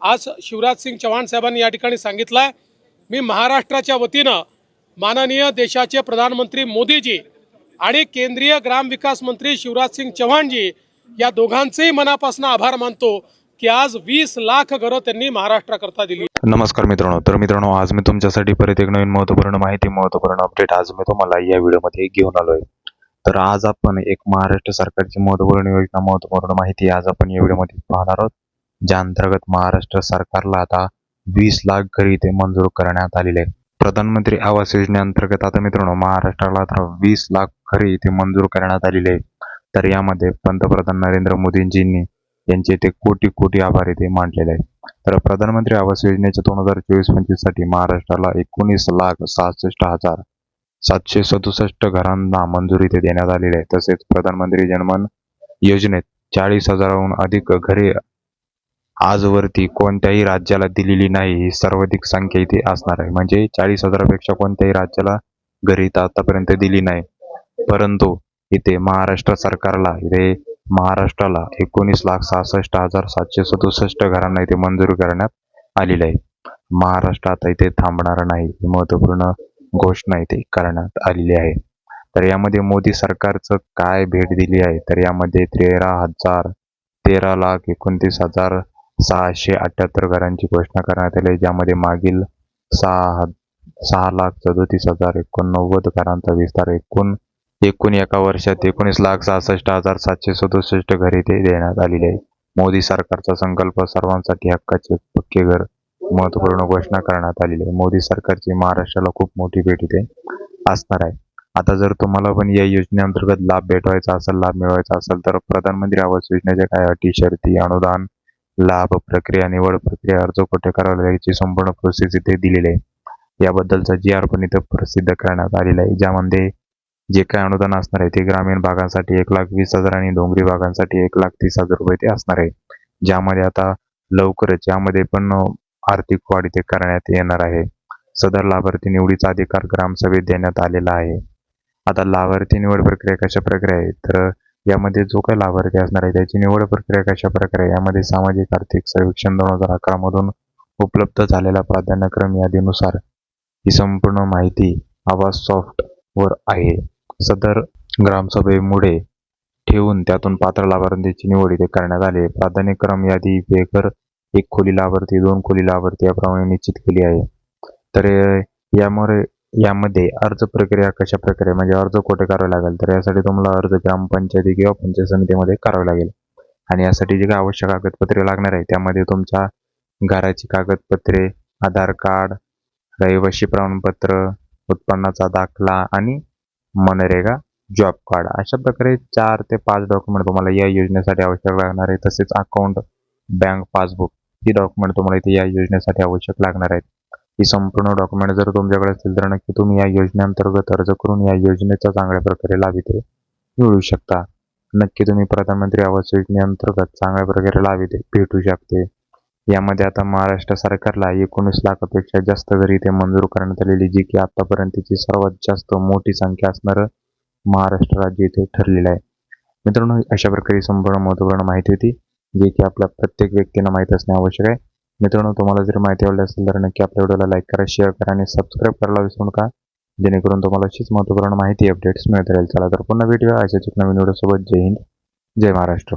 आज शिवराज सिंग चव्हाण साहेबांनी या ठिकाणी सांगितला आहे मी महाराष्ट्राच्या वतीनं माननीय देशाचे प्रधानमंत्री मोदीजी आणि केंद्रीय ग्रामविकास मंत्री शिवराज सिंग चव्हाणजी या दोघांचेही मनापासून आभार मानतो की आज वीस लाख घरं त्यांनी महाराष्ट्राकरता दिली. नमस्कार मित्रांनो. तर मित्रांनो आज मी तुमच्यासाठी परत एक नवीन महत्त्वपूर्ण माहिती महत्त्वपूर्ण अपडेट आज मी तुम्हाला या व्हिडिओमध्ये घेऊन आलोय. तर आज आपण एक महाराष्ट्र सरकारची महत्त्वपूर्ण योजना महत्त्वपूर्ण माहिती आज आपण या व्हिडिओमध्ये पाहणार आहोत. ज्या अंतर्गत महाराष्ट्र सरकारला आता वीस लाख घरी इथे मंजूर करण्यात आलेले आहे प्रधानमंत्री आवास योजनेअंतर्गत आता मित्रांनो महाराष्ट्राला आता वीस लाख घरे इथे मंजूर करण्यात आलेले आहे तर यामध्ये पंतप्रधान नरेंद्र मोदींजींनी यांचे ते कोटी कोटी आभार इथे मांडलेले आहे तर प्रधानमंत्री आवास योजनेच्या दोन हजार चोवीस पंचवीससाठी महाराष्ट्राला एकोणीस लाख सहासष्ट हजार सातशे सदुसष्ट घरांना मंजुरी इथे देण्यात आलेली आहे तसेच प्रधानमंत्री जनमन योजनेत चाळीस हजाराहून अधिक घरे आजवरती कोणत्याही राज्याला दिलेली नाही ही सर्वाधिक संख्या इथे असणार आहे. म्हणजे चाळीस हजारापेक्षा कोणत्याही राज्याला घरी आतापर्यंत दिली नाही. परंतु इथे महाराष्ट्र सरकारला इथे महाराष्ट्राला एकोणीस लाख सहासष्ट हजार सातशे सदुसष्ट घरांना इथे मंजूर करण्यात आलेली आहे. महाराष्ट्र आता इथे थांबणार नाही ही महत्त्वपूर्ण घोषणा इथे करण्यात आलेली आहे. तर यामध्ये मोदी सरकारचं काय भेट दिली आहे? तर यामध्ये तेरा हजार तेरा लाख एकोणतीस हजार सहाशे अठ्याहत्तर घरांची घोषणा करण्यात आली. आहे ज्यामध्ये मागील सहा सहा लाख सदोतीस हजार एकोणनव्वद घरांचा विस्तार एकूण एकूण एका वर्षात एकोणीस लाख सहासष्ट हजार सातशे सदुसष्ट घरे ते देण्यात आलेले आहे मोदी सरकारचा संकल्प सर्वांसाठी हक्काचे पक्के घर महत्त्वपूर्ण घोषणा करण्यात आलेली आहे. मोदी सरकारची महाराष्ट्राला खूप मोठी भेट इथे असणार आहे. आता जर तुम्हाला पण या योजनेअंतर्गत लाभ भेटवायचा असेल लाभ मिळवायचा असेल तर प्रधानमंत्री आवास योजनेच्या काय अटी शर्ती अनुदान लाभ प्रक्रिया निवड प्रक्रिया अर्ज कुठे करावा लागेल संपूर्ण प्रोसेस इथे दिलेली आहे. याबद्दलचा जी आर पण इथं प्रसिद्ध करण्यात आलेला आहे. ज्यामध्ये जे काय अनुदान असणार आहे ते ग्रामीण भागांसाठी एक लाख वीस हजार आणि डोंगरी भागांसाठी एक लाख तीस हजार रुपये ते असणार आहे. ज्यामध्ये आता लवकरच यामध्ये पण आर्थिक वाढ इथे करण्यात येणार आहे. सदर लाभार्थी निवडीचा अधिकार ग्रामसभेत देण्यात आलेला आहे. आता लाभार्थी निवड प्रक्रिया कशा प्रक्रिया आहे? तर यामध्ये जो काही लाभार्थी असणार आहे त्याची निवड प्रक्रिया कशा प्रकारे यामध्ये सामाजिक आर्थिक सर्वेक्षण दोन हजार अकरा मधून उपलब्ध झालेल्या प्राधान्यक्रम यादीनुसार ही संपूर्ण माहिती आवाज सॉफ्ट वर आहे. सदर ग्रामसभेमुळे ठेवून त्यातून पात्र लाभार्थीची निवड इथे करण्यात आली आहे. प्राधान्यक्रम यादी बेघर एक खोली लाभार्थी दोन खोली लाभार्थी याप्रमाणे निश्चित केली आहे. तर यामुळे यामध्ये अर्ज प्रक्रिया कशा प्रकारे म्हणजे अर्ज कुठे करावे लागेल? तर यासाठी तुम्हाला अर्ज ग्रामपंचायती किंवा पंचायत समितीमध्ये करावा लागेल. आणि यासाठी जे काही आवश्यक कागदपत्रे लागणार आहे त्यामध्ये तुमच्या घराची कागदपत्रे आधार कार्ड रहिवासी प्रमाणपत्र उत्पन्नाचा दाखला आणि मनरेगा जॉब कार्ड. अशा प्रकारे चार ते पाच डॉक्युमेंट तुम्हाला या योजनेसाठी आवश्यक लागणार आहे. तसेच अकाउंट बँक पासबुक ही डॉक्युमेंट तुम्हाला इथे या योजनेसाठी आवश्यक लागणार आहेत. ही संपूर्ण डॉक्युमेंट जर तुमच्याकडे असतील तर नक्की तुम्ही या योजनेअंतर्गत अर्ज करून या योजनेचा चांगल्या प्रकारे लाभ इथे मिळू शकता. नक्की तुम्ही प्रधानमंत्री आवास योजनेअंतर्गत चांगल्या प्रकारे लाभ इथे भेटू शकते. यामध्ये आता महाराष्ट्र सरकारला एकोणीस लाखापेक्षा जास्त घरी इथे मंजूर करण्यात आलेली जी की आतापर्यंतची सर्वात जास्त मोठी संख्या असणारं महाराष्ट्र राज्य इथे ठरलेलं आहे. मित्रांनो अशा प्रकारे संपूर्ण महत्त्वपूर्ण माहिती होती जे की आपल्या प्रत्येक व्यक्तीनं माहीत असणे आवश्यक आहे. मित्रांनो तुम्हाला जर माहिती आवडली असेल तर नक्की आपल्या व्हिडिओला लाईक करा शेअर करा आणि सबस्क्राईब करायला विसरू नका. जेणेकरून तुम्हाला अशीच महत्त्वपूर्ण माहिती अपडेट्स मिळत राहील चला तर पुन्हा भेटूया अशाच एक नवीन व्हिडिओसोबत जय हिंद जय महाराष्ट्र.